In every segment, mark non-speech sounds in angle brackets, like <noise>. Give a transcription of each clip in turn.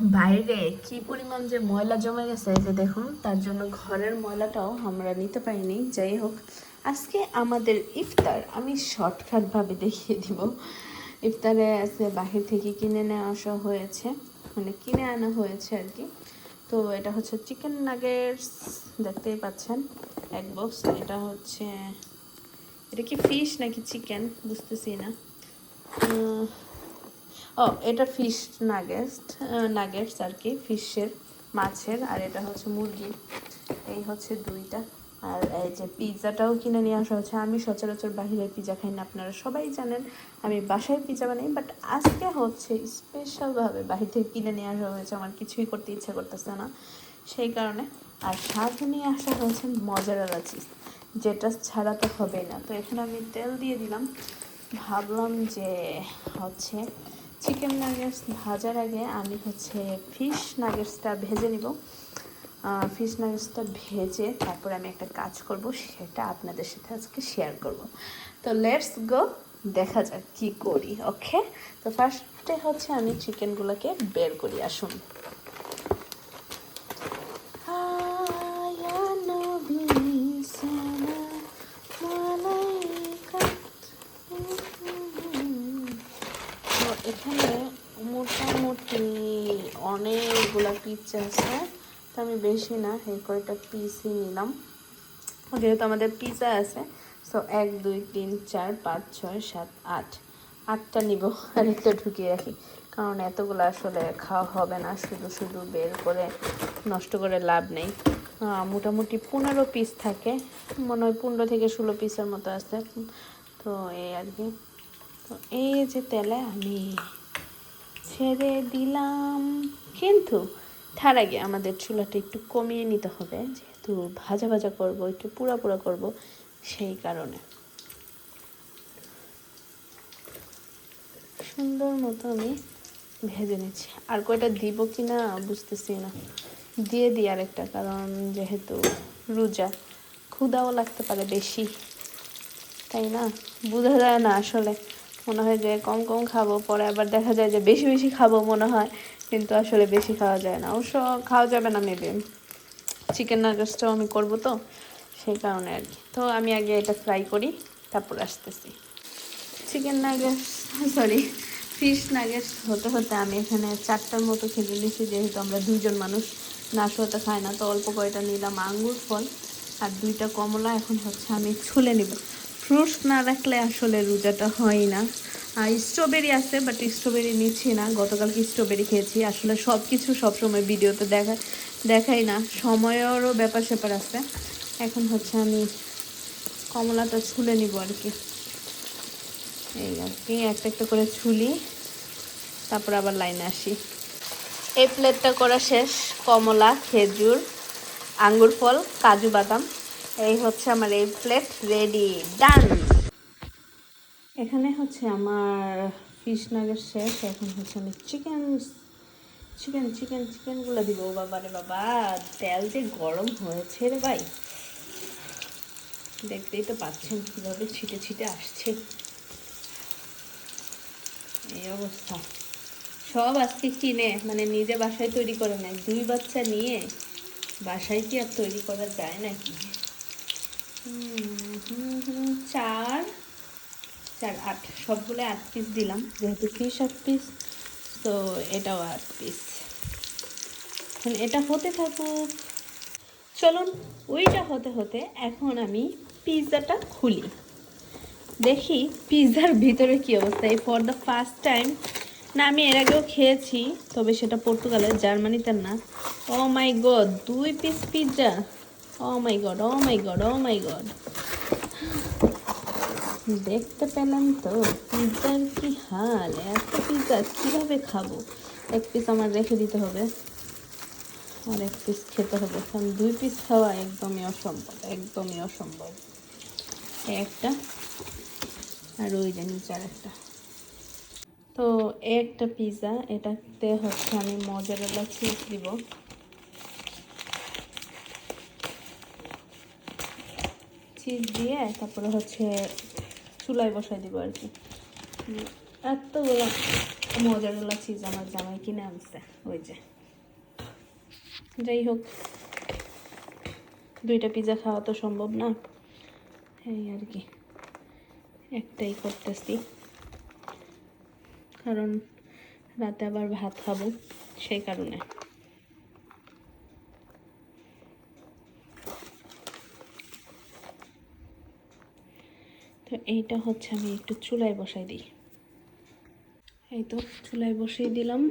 বাইরে কি পরিমাণ যে ময়লা জমে গেছে যে দেখুন, তার জন্য ঘরের ময়লাটাও আমরা নিতে পারিনি। যাই হোক, আজকে আমাদের ইফতার আমি শর্টকাটভাবে দেখিয়ে দিব। ইফতারে আজকে বাহির থেকে কিনে নিয়ে আসা হয়েছে মানে কিনে আনা হয়েছে আর কি। তো এটা হচ্ছে চিকেন নাগেটস দেখতেই পাচ্ছেন, এক বক্স এটা হচ্ছে, এটা কি ফিশ নাকি চিকেন বুঝতেছি না। ও, এটা ফিশ নাগেটস নাগেটস আর কি, ফিশের, মাছের, আর এটা হচ্ছে মুরগি। এই হচ্ছে দুইটা। আর এই যে পিৎজাটাও কিনে নিয়ে আসা হচ্ছে। আমি সচরাচর বাহিরের পিৎজা খাই না, আপনারা সবাই জানেন। আমি বাসায় পিৎজা বানাই বাট আজকে হচ্ছে স্পেশালভাবে বাহির থেকে কিনে নিয়ে আসা হয়েছে। আমার কিছুই করতে ইচ্ছা করতেছে না। সেই কারণে আর সাথে নিয়ে আসা হয়েছে মজারালা চিজ যেটা ছাড়া তো হবেই না। তো এখানে আমি তেল দিয়ে দিলাম। ভাবলাম যে হচ্ছে চিকেন নাগেটস ভাজার আগে আমি হচ্ছে ফিশ নাগেটসটা ভেজে নিব। ফিশ নাগেটসটা ভেজে তারপর আমি একটা কাজ করব, সেটা আপনাদের সাথে আজকে শেয়ার করব। তো লেটস গো দেখা যাক কি করি ওকে তো ফার্স্টে হচ্ছে আমি চিকেনগুলোকে বের করি, আসুন আয়া নবী সালাম আলাইকা। তো এখানে মোটামুটি অনেকগুলা পিস আছে, তো আমি বেশি না, এই কয়টা পিসই নিলাম। যেহেতু আমাদের পিজা আছে সো এক, দুই, তিন, চার, পাঁচ, ছয়, সাত, আট। আটটা নিব আর একটা ঢুকিয়ে রাখি। কারণ এতগুলো আসলে খাওয়া হবে না, শুধু শুধু বের করে নষ্ট করে লাভ নেই। মোটামুটি পনেরো পিস থাকে, মনে হয় পনেরো থেকে ষোলো পিসের মতো আছে। তো এই আর কি। তো এই যে তেলে আমি ছেড়ে দিলাম। কিন্তু তার আগে আমাদের চুলাটা একটু কমিয়ে নিতে হবে। যেহেতু ভাজা ভাজা করব, একটু পুরা পুরা করব, সেই কারণে। সুন্দর মতো আমি ভেজে নিচ্ছি। আর কয়টা দিব কি না বুঝতেছি না। দিয়ে দিই আরেকটা, কারণ যেহেতু রোজা, ক্ষুদাও লাগতে পারে বেশি। তাই না? বোঝা যায় না আসলে। মনে হয় যে কম কম খাব, পরে আবার দেখা যায় যে বেশি বেশি খাব মনে হয়, কিন্তু আসলে বেশি খাওয়া যায় না। অবশ্য খাওয়া যাবে না মেবি চিকেন নাগেটসটাও আমি করব তো, সেই কারণে আর কি। তো আমি আগে এটা ফ্রাই করি, তারপর আসতেছি। Chicken nuggets sorry fish nuggets হতে হতে আমি এখানে চারটার মতো খেতে নিয়েছি যেহেতু আমরা দুইজন মানুষ। নাশোয়াতে খাই না, তো অল্প কয়টা নিলাম আঙ্গুর, ফল, আর দুইটা কমলা। এখন হচ্ছে আমি ছুলে নিব। ফ্রুটস না রাখলে আসলে রোজাটা হয় না। আর স্ট্রবেরি আছে বাট স্ট্রবেরি নিচ্ছি না। গতকালকে স্ট্রবেরি খেয়েছি। আসলে সব কিছু সবসময় ভিডিওতে দেখা দেখাই না। সময়েরও ব্যাপার স্যাপার আছে। এখন হচ্ছে আমি কমলাটা ছুলে নিব আর কি। এই আর কি, একটা একটা করে ছুলি। তারপর আবার লাইনে আসি। এই প্লেটটা করা শেষ। কমলা, খেজুর, আঙ্গুর ফল, কাজু বাদাম। এই হচ্ছে আমার এই প্লেট রেডি ডান এখানে হচ্ছে আমার ফিশ নাগের শেষ, এখন হচ্ছে আমি চিকেন চিকেন চিকেন চিকেনগুলো দিব। বাবা রে বাবা, তেল যে গরম হয়েছে রে ভাই। দেখতেই তো পাচ্ছেন কীভাবে ছিটে ছিটে আসছে। এই অবস্থা। সব আজকে কিনে মানে নিজে বাসায় তৈরি করে নেয় দুই বাচ্চা নিয়ে বাসায় কি আর তৈরি করা যায় নাকি? চার চার, আট সবগুলো আট পিস দিলাম, যেহেতু ফিশ আট পিস তো এটাও আট পিস এটা হতে থাকুক। চলুন, ওইটা হতে হতে এখন আমি পিৎজাটা খুলি। দেখি পিৎজার ভিতরে কি অবস্থা। এই ফর দ্য ফার্স্ট টাইম না, আমি এর আগেও খেয়েছি, তবে সেটা পর্তুগালের, জার্মানিতে না। ও মাই গড দুই piece pizza oh my god oh my god oh my god দেখতে পেলাম তো, পিৎজার কি হাল? এত পিৎজা কীভাবে খাব? এক পিস আমার রেখে দিতে হবে। আর এক পিস খেতে হবে। কারণ দুই পিস খাওয়া একদমই অসম্ভব একদমই অসম্ভব। একটা, আর ওই যে নিচে আর একটা তো একটা পিৎজা, এটাতে হচ্ছে আমি মজারেলা চিজ দিব। চিজ দিয়ে তারপরে হচ্ছে চুলায় বসাই দিব আর কি। এতগুলো মজারওয়ালা চিজ আমার জামাই কিনে আনছে, ওই যে। যাই হোক, দুইটা পিজা খাওয়া তো সম্ভব না। এই আর কি, একটাই করতেছি। কারণ রাতে আবার ভাত খাব, সেই কারণে। তো এইটা হচ্ছে আমি একটু চুলায় বসাই দিই। এই তো চুলায় বসিয়ে দিলাম।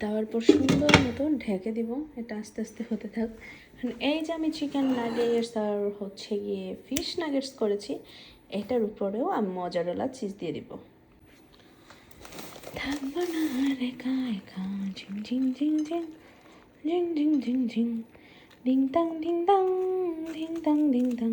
দেওয়ার পর সুন্দর মতো ঢেকে দিব। এটা আস্তে আস্তে হতে থাক। এই যে আমি চিকেন নাগেটস আর হচ্ছে গিয়ে ফিশ নাগেটস করেছি, এটার উপরেও আমি মজারলা চিজ দিয়ে দিব। থাকব না একা একা। ঝিম ঝিম ঝিম ঝিম। ঝিং ঝিং ঝিং ঝিং ডিং টাং ডিং টাং ডিং টাং ডিং টাং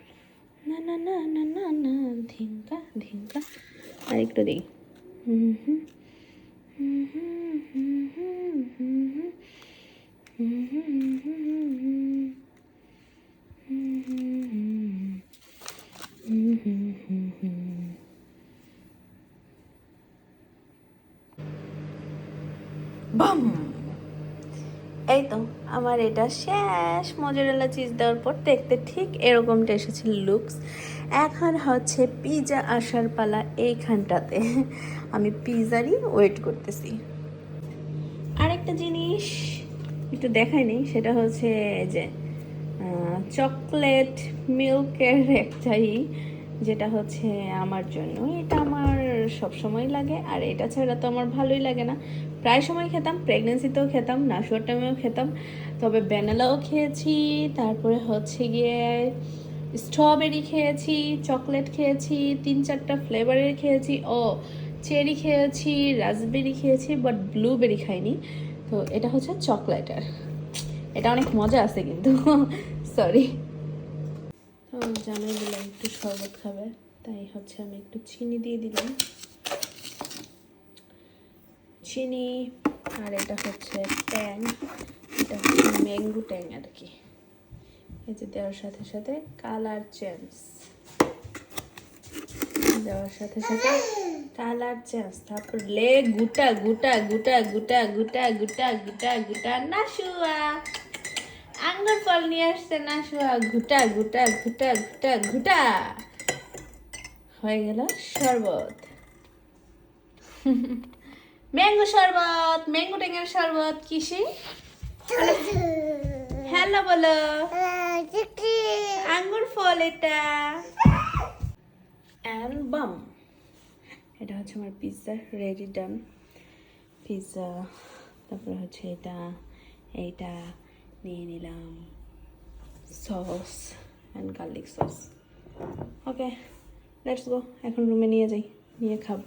না না না না না না ধিঙ্কা ধিঙ্কা আর একটু দিই হুম হুম হুম হুম হুম হুম হুম হুম হুম হুম বাম এই তো আমার এটা শেষ। মজারেলা চিজ দেওয়ার পর দেখতে ঠিক এরকমটা এসেছিল লুকস এখন হচ্ছে পিজা আসার পালা এইখানটাতে। আমি পিজারই ওয়েট করতেছি। আরেকটা জিনিস একটু দেখায়নি সেটা হচ্ছে যে চকলেট মিল্কের একটাই যেটা হচ্ছে আমার জন্য, এটা আমার সব সময় লাগে। আর এটা ছাড়া তো আমার ভালোই লাগে না। প্রায় সময় খেতাম প্রেগনেন্সিতেও খেতাম নাশুয়ার টাইমেও খেতাম। তবে ব্যানালাও খেয়েছি, তারপরে হচ্ছে গিয়ে স্ট্রবেরি খেয়েছি চকলেট খেয়েছি, তিন চারটা ফ্লেভারের খেয়েছি। ও চেরি খেয়েছি রাসবেরি খেয়েছি বাট ব্লুবেরি খাইনি। তো এটা হচ্ছে চকলেটের এটা অনেক মজা আছে কিন্তু। <laughs> সরি জানাই দিলাম একটু শরবত খাবে, তাই হচ্ছে আমি একটু চিনি দিয়ে দিলাম। চিনি আর এটা হচ্ছে ট্যাং, এটা হচ্ছে ম্যাঙ্গো ট্যাং আর কি। এই যে দেওয়ার সাথে সাথে কালার চেঞ্জ। দেওয়ার সাথে সাথে কালার চেঞ্জ, তারপর লে গুটা গুটা গুটা গুটা গুটা গুটা গুটা গুটা নাশুয়া। আঙ্গুর ফল নিয়ে আসছে নাশুয়া গুটা গুটা গুটা গুটা গুটা হয়ে গেল শরবত। ম্যাঙ্গো শরবত, ম্যাঙ্গো ট্যাঙের শরবত কিসি হ্যালো বলো। আঙ্গুর ফল এটা। অ্যালবাম। এটা হচ্ছে আমার পিৎজা, রেডি, ডান। পিৎজা, তারপরে হচ্ছে এটা, এইটা। নিয়ে নিলাম sauce and garlic sauce okay let's go এখন রুমে নিয়ে যাই, নিয়ে খাব।